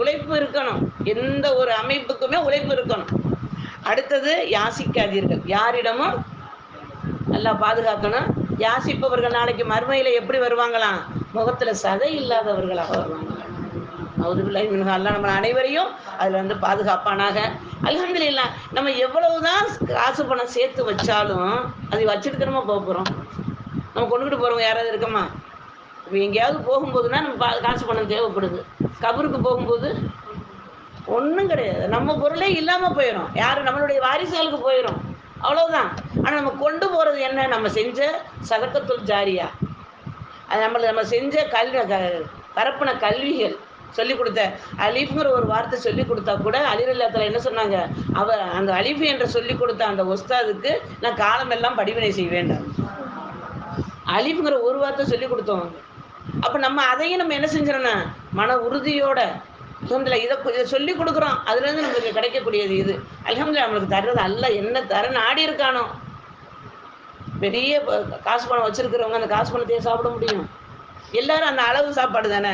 உழைப்பு இருக்கணும். எந்த ஒரு அமைப்புக்குமே உழைப்பு இருக்கணும். அடுத்தது யாசிக்காதீர்கள். யாரிடமும் நல்லா பாதுகாக்கணும். யாசிப்பவர்கள் நாளைக்கு மறுமையில எப்படி வருவாங்களாம் முகத்துல சதை இல்லாதவர்களாக வருவாங்க. அவுதுபில்லாஹி மின்ஹு அல்லாஹ் நம்ம அனைவரையும் அதுல வந்து பாதுகாப்பானாக. அல்ஹம்துலில்லாஹ் நம்ம எவ்வளவுதான் காசு பணம் சேர்த்து வச்சாலும் அது வச்சுட்டு போக போறோம். நம்ம கொண்டுகிட்டு போறவங்க யாராவது இருக்கமா? இப்போ எங்கேயாவது போகும்போதுனா நம்ம பா- காசு பணம் தேவைப்படுது. கபருக்கு போகும்போது ஒன்றும் கிடையாது. நம்ம பொருளே இல்லாமல் போயிடும் யார் நம்மளுடைய வாரிசுகளுக்கு போயிடும் அவ்வளோதான் ஆனால் நம்ம கொண்டு போகிறது என்ன? நம்ம செஞ்ச சதக்கத்துள் ஜாரியா. அது நம்மளை நம்ம செஞ்ச கல்வி க- கல்விகள். சொல்லி கொடுத்த அலிஃப்ங்கிற ஒரு வார்த்தை சொல்லி கொடுத்தா கூட அலிரல்லாத்தில் என்ன சொன்னாங்க? அவர் அந்த அலிஃப் என்று சொல்லி கொடுத்த அந்த ஒஸ்தாதுக்கு நான் காலமெல்லாம் படிவினை வேண்டாம் அலிஃப்ங்கிற ஒரு வார்த்தை சொல்லி கொடுத்தோம். அப்ப நம்ம அதையும் நம்ம என்ன செஞ்சிடணும்? மன உறுதியோட சொந்தல இதை இதை சொல்லி கொடுக்குறோம். அதுலேருந்து நம்மளுக்கு கிடைக்கக்கூடியது இது. அல்ஹம்துலில்லாஹ் நம்மளுக்கு தர்றது அல்ல. என்ன தர நாடி இருக்கானோ. பெரிய காசு பணம் வச்சிருக்கிறவங்க அந்த காசு பணத்தையே சாப்பிட முடியும். எல்லாரும் அந்த அளவு சாப்பாடு தானே?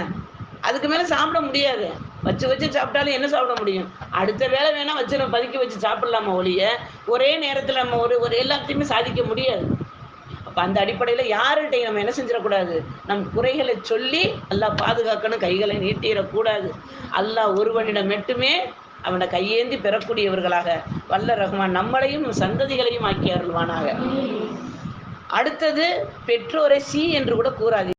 அதுக்கு மேலே சாப்பிட முடியாது. வச்சு வச்சு சாப்பிட்டாலும் என்ன சாப்பிட முடியும்? அடுத்த வேளை வேணா வச்சு நம்ம பதுக்கி வச்சு சாப்பிடலாமா ஒழிய ஒரே நேரத்தில் நம்ம ஒரு ஒரு எல்லாத்தையுமே சாதிக்க முடியாது. இப்போ அந்த அடிப்படையில் யார்கிட்டையும் நம்ம என்ன செஞ்சிடக்கூடாது? நம் குறைகளை சொல்லி அல்லாஹ் பாதுகாக்கணும் கைகளை நீட்டிடக்கூடாது. அல்லாஹ் ஒருவனிடம் மட்டுமே அவனை கையேந்தி பெறக்கூடியவர்களாக வல்ல ரஹ்மான் நம்மளையும் சந்ததிகளையும் ஆக்கி அருள்வானாக. அடுத்தது பெற்றோரை சி என்று கூட கூறாது